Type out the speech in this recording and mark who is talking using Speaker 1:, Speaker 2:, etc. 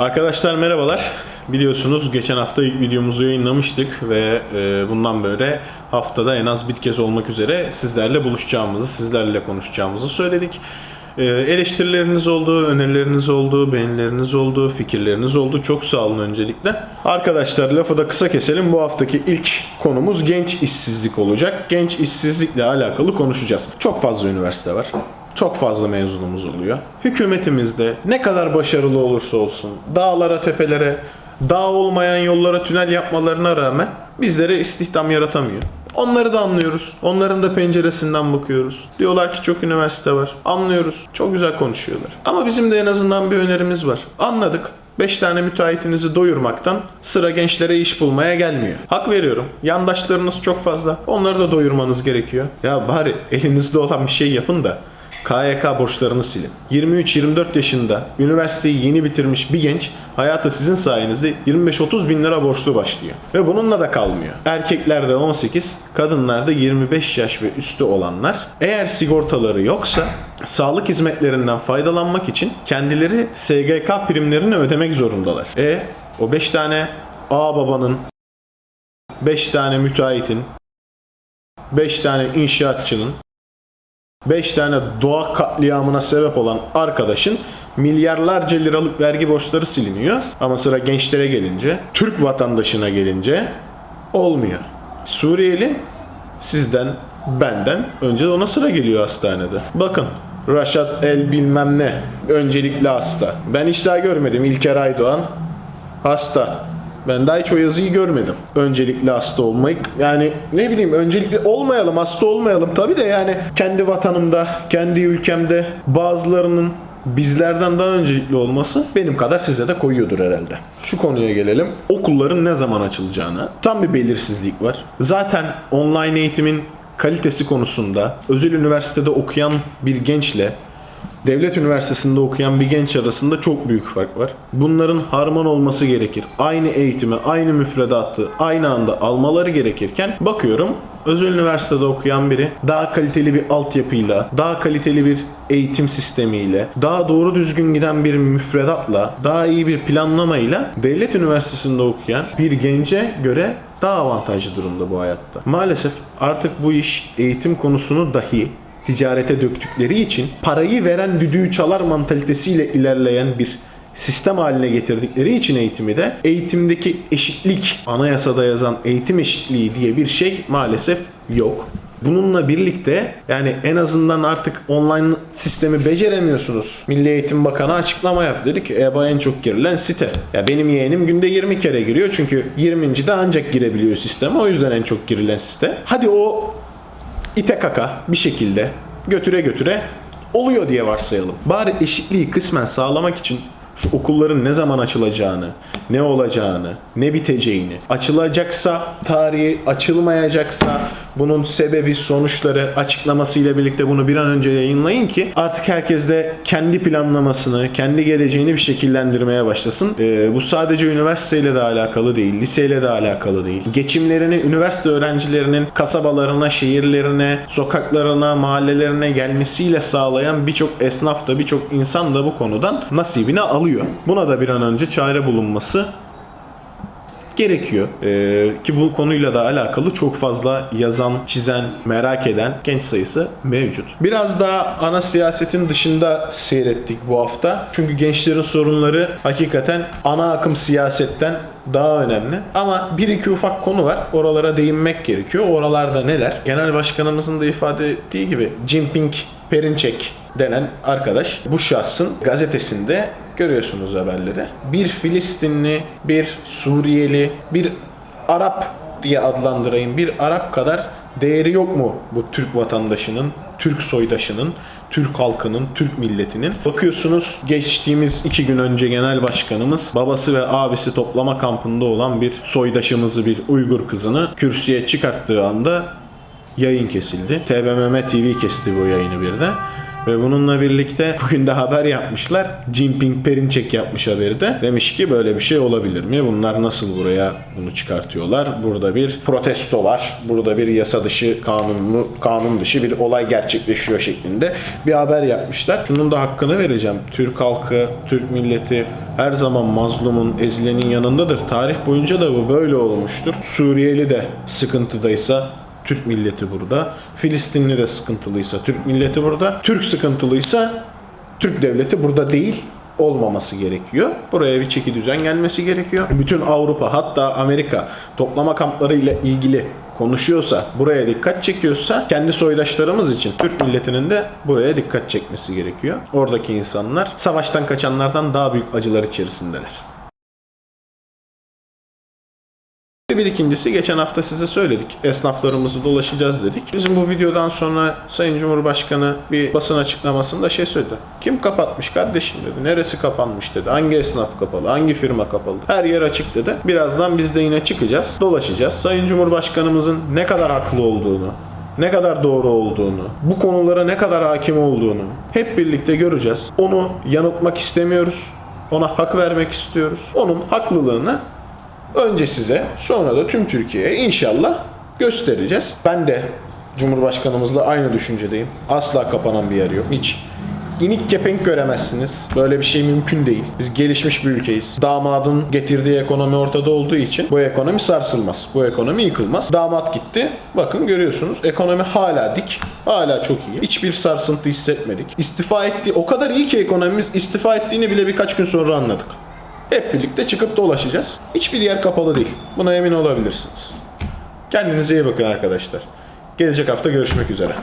Speaker 1: Arkadaşlar merhabalar. Biliyorsunuz geçen hafta ilk videomuzu yayınlamıştık ve e, bundan böyle haftada en az bir kez olmak üzere sizlerle buluşacağımızı, sizlerle konuşacağımızı söyledik. E, eleştirileriniz oldu, önerileriniz oldu, beğenileriniz oldu, fikirleriniz oldu. Çok sağ olun öncelikle. Arkadaşlar lafı da kısa keselim. Bu haftaki ilk konumuz genç işsizlik olacak. Genç işsizlikle alakalı konuşacağız. Çok fazla üniversite var. Çok fazla mezunumuz oluyor. Hükümetimizde ne kadar başarılı olursa olsun dağlara, tepelere, dağ olmayan yollara tünel yapmalarına rağmen bizlere istihdam yaratamıyor. Onları da anlıyoruz. Onların da penceresinden bakıyoruz. Diyorlar ki çok üniversite var. Anlıyoruz. Çok güzel konuşuyorlar. Ama bizim de en azından bir önerimiz var. Anladık. 5 tane müteahhitinizi doyurmaktan sıra gençlere iş bulmaya gelmiyor. Hak veriyorum. Yandaşlarınız çok fazla. Onları da doyurmanız gerekiyor. Ya bari elinizde olan bir şey yapın da KYK borçlarını silin. 23-24 yaşında üniversiteyi yeni bitirmiş bir genç hayata sizin sayenizde 25-30 bin lira borçlu başlıyor. Ve bununla da kalmıyor. Erkeklerde 18, kadınlarda 25 yaş ve üstü olanlar eğer sigortaları yoksa sağlık hizmetlerinden faydalanmak için kendileri SGK primlerini ödemek zorundalar. E o 5 tane A babanın 5 tane müteahhitin 5 tane inşaatçının 5 tane doğa katliamına sebep olan arkadaşın milyarlarca liralık vergi borçları siliniyor. Ama sıra gençlere gelince, Türk vatandaşına gelince olmuyor. Suriyeli sizden, benden önce ona sıra geliyor hastanede. Bakın Raşat El bilmem ne öncelikli hasta. Ben hiç daha görmedim İlker Aydoğan hasta. Ben daha hiç o yazıyı görmedim. Öncelikli hasta olmayı. Yani ne bileyim öncelikli olmayalım, hasta olmayalım tabii de yani kendi vatanımda, kendi ülkemde bazılarının bizlerden daha öncelikli olması benim kadar size de koyuyordur herhalde. Şu konuya gelelim. Okulların ne zaman açılacağına tam bir belirsizlik var. Zaten online eğitimin kalitesi konusunda özel üniversitede okuyan bir gençle devlet üniversitesinde okuyan bir genç arasında çok büyük fark var. Bunların harman olması gerekir. Aynı eğitimi, aynı müfredatı aynı anda almaları gerekirken bakıyorum özel üniversitede okuyan biri daha kaliteli bir altyapıyla, daha kaliteli bir eğitim sistemiyle, daha doğru düzgün giden bir müfredatla, daha iyi bir planlamayla devlet üniversitesinde okuyan bir gence göre daha avantajlı durumda bu hayatta. Maalesef artık bu iş eğitim konusunu dahi ticarete döktükleri için parayı veren düdüğü çalar mantalitesiyle ilerleyen bir sistem haline getirdikleri için eğitimi de eğitimdeki eşitlik anayasada yazan eğitim eşitliği diye bir şey maalesef yok. Bununla birlikte yani en azından artık online sistemi beceremiyorsunuz. Milli Eğitim Bakanı açıklama yaptı. Dedi ki EBA en çok girilen site. Ya benim yeğenim günde 20 kere giriyor çünkü 20. de ancak girebiliyor sisteme. O yüzden en çok girilen site. Hadi o ite kaka bir şekilde götüre götüre oluyor diye varsayalım. Bari eşitliği kısmen sağlamak için şu okulların ne zaman açılacağını, ne olacağını, ne biteceğini, açılacaksa tarihi, açılmayacaksa bunun sebebi, sonuçları açıklamasıyla birlikte bunu bir an önce yayınlayın ki artık herkes de kendi planlamasını, kendi geleceğini bir şekillendirmeye başlasın. Ee, bu sadece üniversiteyle de alakalı değil, liseyle de alakalı değil. Geçimlerini üniversite öğrencilerinin kasabalarına, şehirlerine, sokaklarına, mahallelerine gelmesiyle sağlayan birçok esnaf da birçok insan da bu konudan nasibini alıyor. Buna da bir an önce çare bulunması gerekiyor. Ee, ki bu konuyla da alakalı çok fazla yazan, çizen, merak eden genç sayısı mevcut. Biraz daha ana siyasetin dışında seyrettik bu hafta. Çünkü gençlerin sorunları hakikaten ana akım siyasetten daha önemli. Ama bir iki ufak konu var. Oralara değinmek gerekiyor. Oralarda neler? Genel başkanımızın da ifade ettiği gibi Jinping Perinçek denen arkadaş bu şahsın gazetesinde görüyorsunuz haberleri. Bir Filistinli, bir Suriyeli, bir Arap diye adlandırayım. Bir Arap kadar değeri yok mu bu Türk vatandaşının, Türk soydaşının, Türk halkının, Türk milletinin? Bakıyorsunuz geçtiğimiz iki gün önce genel başkanımız babası ve abisi toplama kampında olan bir soydaşımızı, bir Uygur kızını kürsüye çıkarttığı anda yayın kesildi. TBMM TV kesti bu yayını bir de. Ve bununla birlikte bugün de haber yapmışlar. Jinping Perinçek yapmış haberi de. Demiş ki böyle bir şey olabilir mi? Bunlar nasıl buraya bunu çıkartıyorlar? Burada bir protesto var. Burada bir yasa dışı kanunlu kanun dışı bir olay gerçekleşiyor şeklinde bir haber yapmışlar. Şunun da hakkını vereceğim. Türk halkı, Türk milleti her zaman mazlumun, ezilenin yanındadır. Tarih boyunca da bu böyle olmuştur. Suriyeli de sıkıntıdaysa Türk milleti burada. Filistinli de sıkıntılıysa Türk milleti burada. Türk sıkıntılıysa Türk devleti burada değil olmaması gerekiyor. Buraya bir çeki düzen gelmesi gerekiyor. Bütün Avrupa hatta Amerika toplama kampları ile ilgili konuşuyorsa, buraya dikkat çekiyorsa kendi soydaşlarımız için Türk milletinin de buraya dikkat çekmesi gerekiyor. Oradaki insanlar savaştan kaçanlardan daha büyük acılar içerisindeler. Bir ikincisi geçen hafta size söyledik. Esnaflarımızı dolaşacağız dedik. Bizim bu videodan sonra Sayın Cumhurbaşkanı bir basın açıklamasında şey söyledi. Kim kapatmış kardeşim dedi. Neresi kapanmış dedi. Hangi esnaf kapalı? Hangi firma kapalı? Her yer açık dedi. Birazdan biz de yine çıkacağız. Dolaşacağız. Sayın Cumhurbaşkanımızın ne kadar haklı olduğunu, ne kadar doğru olduğunu, bu konulara ne kadar hakim olduğunu hep birlikte göreceğiz. Onu yanıltmak istemiyoruz. Ona hak vermek istiyoruz. Onun haklılığını Önce size sonra da tüm Türkiye'ye inşallah göstereceğiz. Ben de Cumhurbaşkanımızla aynı düşüncedeyim. Asla kapanan bir yer yok. Hiç. İnik kepenk göremezsiniz. Böyle bir şey mümkün değil. Biz gelişmiş bir ülkeyiz. Damadın getirdiği ekonomi ortada olduğu için bu ekonomi sarsılmaz. Bu ekonomi yıkılmaz. Damat gitti. Bakın görüyorsunuz ekonomi hala dik. Hala çok iyi. Hiçbir sarsıntı hissetmedik. İstifa etti. O kadar iyi ki ekonomimiz istifa ettiğini bile birkaç gün sonra anladık. Hep birlikte çıkıp dolaşacağız. Hiçbir yer kapalı değil. Buna emin olabilirsiniz. Kendinize iyi bakın arkadaşlar. Gelecek hafta görüşmek üzere.